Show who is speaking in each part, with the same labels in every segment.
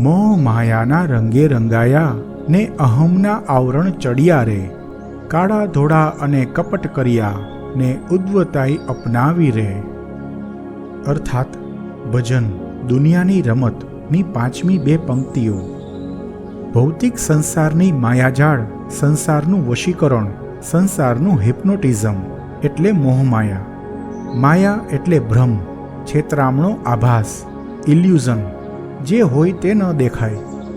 Speaker 1: મોહ માયાના રંગે રંગાયા ને અહમના આવરણ ચડિયા રે. કાળા ધોળા અને કપટ કર્યા ને ઉદ્વતાઈ અપનાવી રે. અર્થાત, ભજન, દુનિયાની રમતની પાંચમી બે પંક્તિઓ. ભૌતિક સંસારની માયાજાળ, સંસારનું વશીકરણ, સંસારનું હિપ્નોટિઝમ એટલે મોહમાયા. માયા એટલે ભ્રમ, છેતરામણો આભાસ, ઇલ્યુઝન જે હોય તે ન દેખાય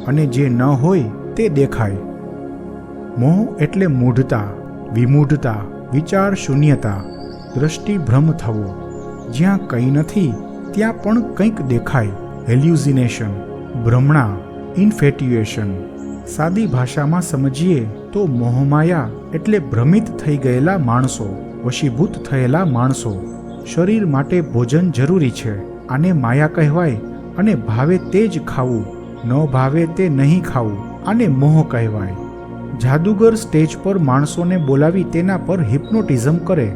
Speaker 1: અને જે ન હોય તે દેખાય. મોહ એટલે મૂઢતા, વિમૂઢતા, વિચાર શૂન્યતા દ્રષ્ટિભ્રમ થવો. જ્યાં કંઈ નથી, ત્યાં પણ કંઈક દેખાય. હેલ્યુઝિનેશન ભ્રમણા ઇન્ફેટ્યુએશન સાદી ભાષામાં સમજીએ તો મોહમાયા એટલે ભ્રમિત થઈ ગયેલા માણસો, વશીભૂત થયેલા માણસો. શરીર માટે ભોજન જરૂરી છે, આને માયા કહેવાય. અને ભાવે તે જ ખાવું, ન ભાવે તે નહીં ખાવું, આને મોહ કહેવાય. જાદુગર સ્ટેજ પર માણસોને બોલાવી તેના પર હિપ્નોટિઝમ કરે.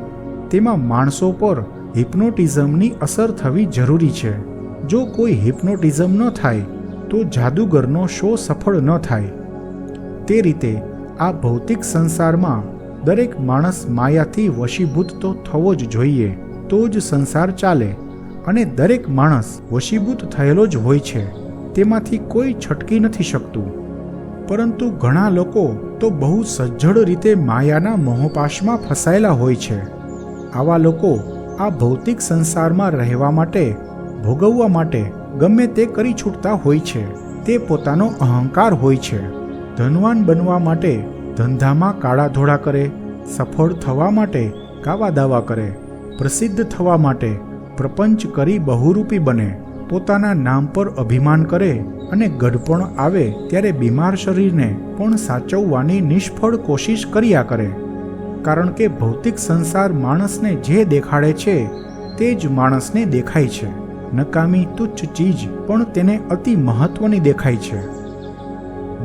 Speaker 1: તેમાં માણસો પર હિપ્નોટિઝમની અસર થવી જરૂરી છે. જો કોઈ હિપ્નોટિઝમ ન થાય, તો જાદુગરનો શો સફળ ન થાય. તે રીતે આ ભૌતિક સંસારમાં દરેક માણસ માયાથી વશીભૂત તો થવો જ જોઈએ, તો જ સંસાર ચાલે. અને દરેક માણસ વશીભૂત થયેલો જ હોય છે, તેમાંથી કોઈ છટકી નથી શકતું. પરંતુ ઘણા લોકો તો બહુ સજ્જડ રીતે માયાના મોહપાશમાં ફસાયેલા હોય છે. આવા લોકો આ ભૌતિક સંસારમાં રહેવા માટે, ભોગવવા માટે ગમે તે કરી છૂટતા હોય છે, તે પોતાનો અહંકાર હોય છે. ધનવાન બનવા માટે ધંધામાં કાળા ધોળા કરે, સફળ થવા માટે કાવા દાવા કરે, પ્રસિદ્ધ થવા માટે પ્રપંચ કરી બહુરૂપી બને, પોતાના નામ પર અભિમાન કરે અને ગઢપણ આવે ત્યારે બીમાર શરીરને પણ સાચવવાની નિષ્ફળ કોશિશ કર્યા કરે. કારણ કે ભૌતિક સંસાર માણસને જે દેખાડે છે, તે જ માણસને દેખાય છે. નકામી તુચ્છ ચીજ પણ તેને અતિ મહત્વની દેખાય છે.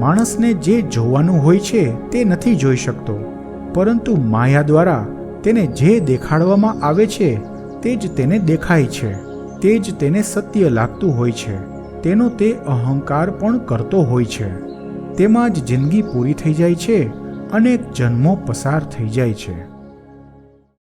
Speaker 1: માણસને જે જોવાનું હોય છે, તે નથી જોઈ શકતો. પરંતુ માયા દ્વારા તેને જે દેખાડવામાં આવે છે તે જ તેને દેખાય છે, તે જ તેને સત્ય લાગતું હોય છે, તેનો તે અહંકાર પણ કરતો હોય છે. તેમાં જ જિંદગી પૂરી થઈ જાય છે અનેક જન્મો પસાર થઈ જાય છે.